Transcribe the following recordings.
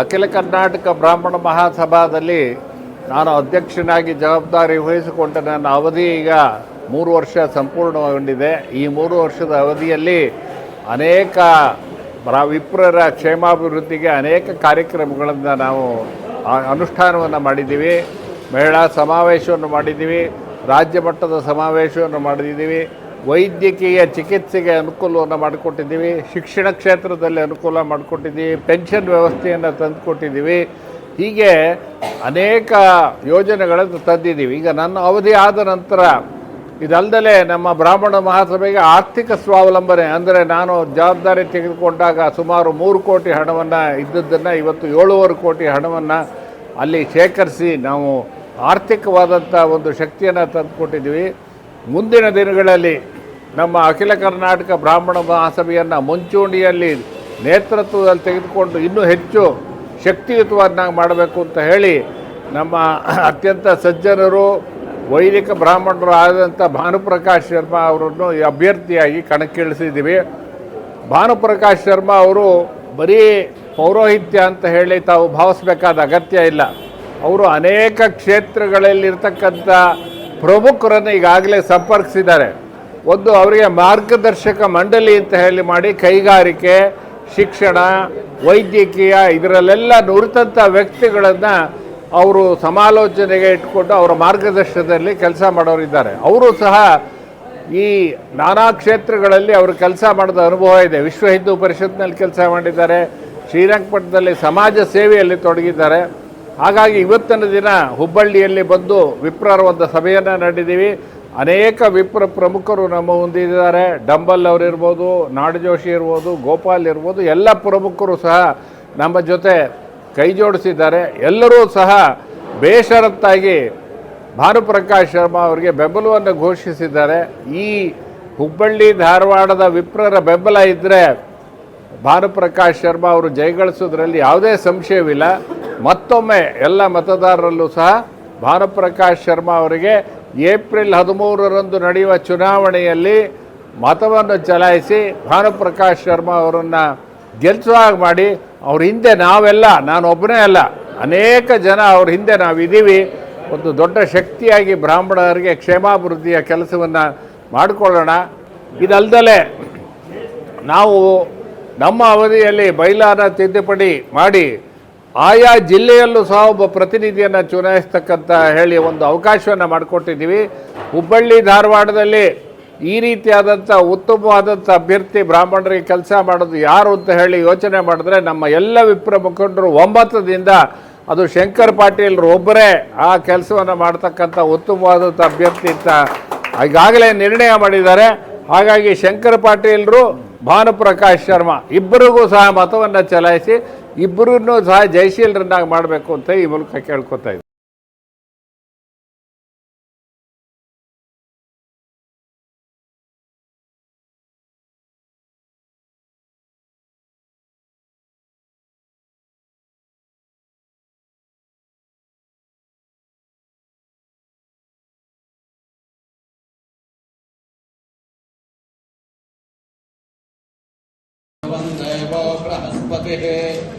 ಅಖಿಲ ಕರ್ನಾಟಕ ಬ್ರಾಹ್ಮಣ ಮಹಾಸಭಾದಲ್ಲಿ ನಾನು ಅಧ್ಯಕ್ಷನಾಗಿ ಜವಾಬ್ದಾರಿ ವಹಿಸಿಕೊಂಡ ನನ್ನ ಅವಧಿ ಈಗ ಮೂರು ವರ್ಷ ಸಂಪೂರ್ಣಗೊಂಡಿದೆ. ಈ ಮೂರು ವರ್ಷದ ಅವಧಿಯಲ್ಲಿ ಅನೇಕ ವಿಪ್ರರ ಕ್ಷೇಮಾಭಿವೃದ್ಧಿಗೆ ಅನೇಕ ಕಾರ್ಯಕ್ರಮಗಳನ್ನು ನಾವು ಅನುಷ್ಠಾನವನ್ನು ಮಾಡಿದ್ದೀವಿ. ಮಹಿಳಾ ಸಮಾವೇಶವನ್ನು ಮಾಡಿದ್ದೀವಿ. ರಾಜ್ಯ ಮಟ್ಟದ ಸಮಾವೇಶವನ್ನು ಮಾಡಿದ್ದೀವಿ. ವೈದ್ಯಕೀಯ ಚಿಕಿತ್ಸೆಗೆ ಅನುಕೂಲವನ್ನು ಮಾಡಿಕೊಟ್ಟಿದ್ದೀವಿ, ಶಿಕ್ಷಣ ಕ್ಷೇತ್ರದಲ್ಲಿ ಅನುಕೂಲ ಮಾಡಿಕೊಟ್ಟಿದ್ದೀವಿ, ಪೆನ್ಷನ್ ವ್ಯವಸ್ಥೆಯನ್ನು ತಂದುಕೊಟ್ಟಿದ್ದೀವಿ. ಹೀಗೆ ಅನೇಕ ಯೋಜನೆಗಳನ್ನು ತಂದಿದ್ದೀವಿ. ಈಗ ನನ್ನ ಅವಧಿ ಆದ ನಂತರ ಇದಲ್ಲದೆ ನಮ್ಮ ಬ್ರಾಹ್ಮಣ ಮಹಾಸಭೆಗೆ ಆರ್ಥಿಕ ಸ್ವಾವಲಂಬನೆ ಅಂದರೆ ನಾನು ಜವಾಬ್ದಾರಿ ತೆಗೆದುಕೊಂಡಾಗ ಸುಮಾರು ಮೂರು ಕೋಟಿ ಹಣವನ್ನು ಇದ್ದದ್ದನ್ನು, ಇವತ್ತು ಏಳುವರೆ ಕೋಟಿ ಹಣವನ್ನು ಅಲ್ಲಿ ಶೇಖರಿಸಿ ನಾವು ಆರ್ಥಿಕವಾದಂಥ ಒಂದು ಶಕ್ತಿಯನ್ನು ತಂದುಕೊಟ್ಟಿದ್ದೀವಿ. ಮುಂದಿನ ದಿನಗಳಲ್ಲಿ ನಮ್ಮ ಅಖಿಲ ಕರ್ನಾಟಕ ಬ್ರಾಹ್ಮಣ ಮಹಾಸಭೆಯನ್ನು ಮುಂಚೂಣಿಯಲ್ಲಿ ನೇತೃತ್ವದಲ್ಲಿ ತೆಗೆದುಕೊಂಡು ಇನ್ನೂ ಹೆಚ್ಚು ಶಕ್ತಿಯುತವನ್ನಾಗಿ ಮಾಡಬೇಕು ಅಂತ ಹೇಳಿ ನಮ್ಮ ಅತ್ಯಂತ ಸಜ್ಜನರು, ವೈದಿಕ ಬ್ರಾಹ್ಮಣರು ಆದಂಥ ಭಾನುಪ್ರಕಾಶ್ ಶರ್ಮಾ ಅವರನ್ನು ಅಭ್ಯರ್ಥಿಯಾಗಿ ಕಣಕ್ಕಿಳಿಸಿದ್ದೀವಿ. ಭಾನುಪ್ರಕಾಶ್ ಶರ್ಮಾ ಅವರು ಬರೀ ಪೌರೋಹಿತ್ಯ ಅಂತ ಹೇಳಿ ತಾವು ಭಾವಿಸಬೇಕಾದ ಅಗತ್ಯ ಇಲ್ಲ. ಅವರು ಅನೇಕ ಕ್ಷೇತ್ರಗಳಲ್ಲಿರ್ತಕ್ಕಂಥ ಪ್ರಮುಖರನ್ನು ಈಗಾಗಲೇ ಸಂಪರ್ಕಿಸಿದ್ದಾರೆ. ಒಂದು ಅವರಿಗೆ ಮಾರ್ಗದರ್ಶಕ ಮಂಡಳಿ ಅಂತ ಹೇಳಿ ಮಾಡಿ ಕೈಗಾರಿಕೆ, ಶಿಕ್ಷಣ, ವೈದ್ಯಕೀಯ ಇದರಲ್ಲೆಲ್ಲ ನುರಿತಂಥ ವ್ಯಕ್ತಿಗಳನ್ನು ಅವರು ಸಮಾಲೋಚನೆಗೆ ಇಟ್ಕೊಂಡು ಅವರ ಮಾರ್ಗದರ್ಶನದಲ್ಲಿ ಕೆಲಸ ಮಾಡೋರಿದ್ದಾರೆ ಅವರು ಸಹ ಈ ನಾನಾ ಕ್ಷೇತ್ರಗಳಲ್ಲಿ ಅವರು ಕೆಲಸ ಮಾಡಿದ ಅನುಭವ ಇದೆ. ವಿಶ್ವ ಹಿಂದೂ ಪರಿಷತ್ನಲ್ಲಿ ಕೆಲಸ ಮಾಡಿದ್ದಾರೆ. ಶ್ರೀರಂಗಪಟ್ಟಣದಲ್ಲಿ ಸಮಾಜ ಸೇವೆಯಲ್ಲಿ ತೊಡಗಿದ್ದಾರೆ. ಹಾಗಾಗಿ ಇವತ್ತಿನ ದಿನ ಹುಬ್ಬಳ್ಳಿಯಲ್ಲಿ ಬಂದು ವಿಪ್ರರ ಒಂದು ಸಭೆಯನ್ನು ನಡೆದೀವಿ ಅನೇಕ ವಿಪ್ರ ಪ್ರಮುಖರು ನಮ್ಮ ಮುಂದಿದ್ದಾರೆ ಡಂಬಲ್ ಅವರಿರ್ಬೋದು ನಾಡಜೋಶಿ ಇರ್ಬೋದು, ಗೋಪಾಲ್ ಇರ್ಬೋದು, ಎಲ್ಲ ಪ್ರಮುಖರು ಸಹ ನಮ್ಮ ಜೊತೆ ಕೈ ಜೋಡಿಸಿದ್ದಾರೆ. ಎಲ್ಲರೂ ಸಹ ಬೇಷರತ್ತಾಗಿ ಭಾನುಪ್ರಕಾಶ್ ಶರ್ಮಾ ಅವರಿಗೆ ಬೆಂಬಲವನ್ನು ಘೋಷಿಸಿದ್ದಾರೆ. ಈ ಹುಬ್ಬಳ್ಳಿ ಧಾರವಾಡದ ವಿಪ್ರರ ಬೆಂಬಲ ಇದ್ದರೆ ಭಾನುಪ್ರಕಾಶ್ ಶರ್ಮಾ ಅವರು ಜಯಗಳಿಸೋದ್ರಲ್ಲಿ ಯಾವುದೇ ಸಂಶಯವಿಲ್ಲ. ಮತ್ತೊಮ್ಮೆ ಎಲ್ಲ ಮತದಾರರಲ್ಲೂ ಸಹ ಭಾನುಪ್ರಕಾಶ್ ಶರ್ಮಾ ಅವರಿಗೆ ಏಪ್ರಿಲ್ ಹದಿಮೂರರಂದು ನಡೆಯುವ ಚುನಾವಣೆಯಲ್ಲಿ ಮತವನ್ನು ಚಲಾಯಿಸಿ ಭಾನುಪ್ರಕಾಶ್ ಶರ್ಮಾ ಅವರನ್ನು ಗೆಲ್ಲಿಸುವ ಮಾಡಿ ಅವ್ರ ಹಿಂದೆ ನಾವೆಲ್ಲ, ನಾನು ಒಬ್ಬನೇ ಅಲ್ಲ, ಅನೇಕ ಜನ ಅವ್ರ ಹಿಂದೆ ನಾವಿದ್ದೀವಿ. ಒಂದು ದೊಡ್ಡ ಶಕ್ತಿಯಾಗಿ ಬ್ರಾಹ್ಮಣರಿಗೆ ಕ್ಷೇಮಾಭಿವೃದ್ಧಿಯ ಕೆಲಸವನ್ನು ಮಾಡಿಕೊಳ್ಳೋಣ. ಇದಲ್ದಲೆ ನಾವು ನಮ್ಮ ಅವಧಿಯಲ್ಲಿ ಬೈಲಾನ ತಿದ್ದುಪಡಿ ಮಾಡಿ ಆಯಾ ಜಿಲ್ಲೆಯಲ್ಲೂ ಸಹ ಒಬ್ಬ ಪ್ರತಿನಿಧಿಯನ್ನು ಚುನಾಯಿಸ್ತಕ್ಕಂಥ ಹೇಳಿ ಒಂದು ಅವಕಾಶವನ್ನು ಮಾಡಿಕೊಟ್ಟಿದ್ದೀವಿ. ಹುಬ್ಬಳ್ಳಿ, ಧಾರವಾಡದಲ್ಲಿ ಈ ರೀತಿಯಾದಂಥ ಉತ್ತಮವಾದಂಥ ಅಭ್ಯರ್ಥಿ ಬ್ರಾಹ್ಮಣರಿಗೆ ಕೆಲಸ ಮಾಡೋದು ಯಾರು ಅಂತ ಹೇಳಿ ಯೋಚನೆ ಮಾಡಿದ್ರೆ ನಮ್ಮ ಎಲ್ಲ ವಿಪ್ರ ಮುಖಂಡರು ಒಂಬತ್ತದಿಂದ ಅದು ಶಂಕರ್ ಪಾಟೀಲ್ರು ಒಬ್ಬರೇ ಆ ಕೆಲಸವನ್ನು ಮಾಡ್ತಕ್ಕಂಥ ಉತ್ತಮವಾದಂಥ ಅಭ್ಯರ್ಥಿ ಅಂತ ಈಗಾಗಲೇ ನಿರ್ಣಯ ಮಾಡಿದ್ದಾರೆ. ಹಾಗಾಗಿ ಶಂಕರ್ ಪಾಟೀಲ್ರು ಭಾನುಪ್ರಕಾಶ್ ಶರ್ಮಾ ಇಬ್ಬರಿಗೂ ಸಹ ಮತವನ್ನು ಚಲಾಯಿಸಿ ಇಬ್ಬರನ್ನೂ ಸಹ ಜಯಶೀಲರನ್ನಾಗಿ ಮಾಡಬೇಕು ಅಂತ ಈ ಮೂಲಕ ಕೇಳ್ಕೊತಾ ಇದ್ದೀನಿ देवो बृहस्पतिः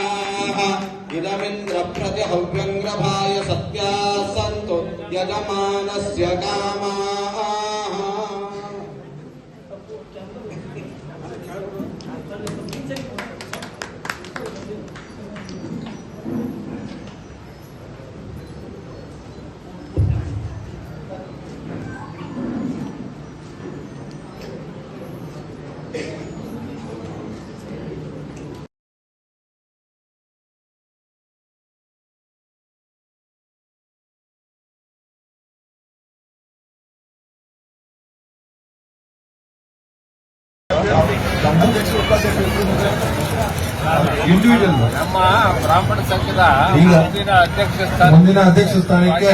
इदमिन्द्रप्रतिहव्यङ्ग्रभाय सत्याः सन्तु यजमानस्य कामाः ಅಧ್ಯಕ್ಷರು ಉಪಾಧ್ಯಕ್ಷರು ನಮ್ಮ ಬ್ರಾಹ್ಮಣ ಸಂಘದ ಮುಂದಿನ ಅಧ್ಯಕ್ಷ ಮುಂದಿನ ಅಧ್ಯಕ್ಷ ಸ್ಥಾನಕ್ಕೆ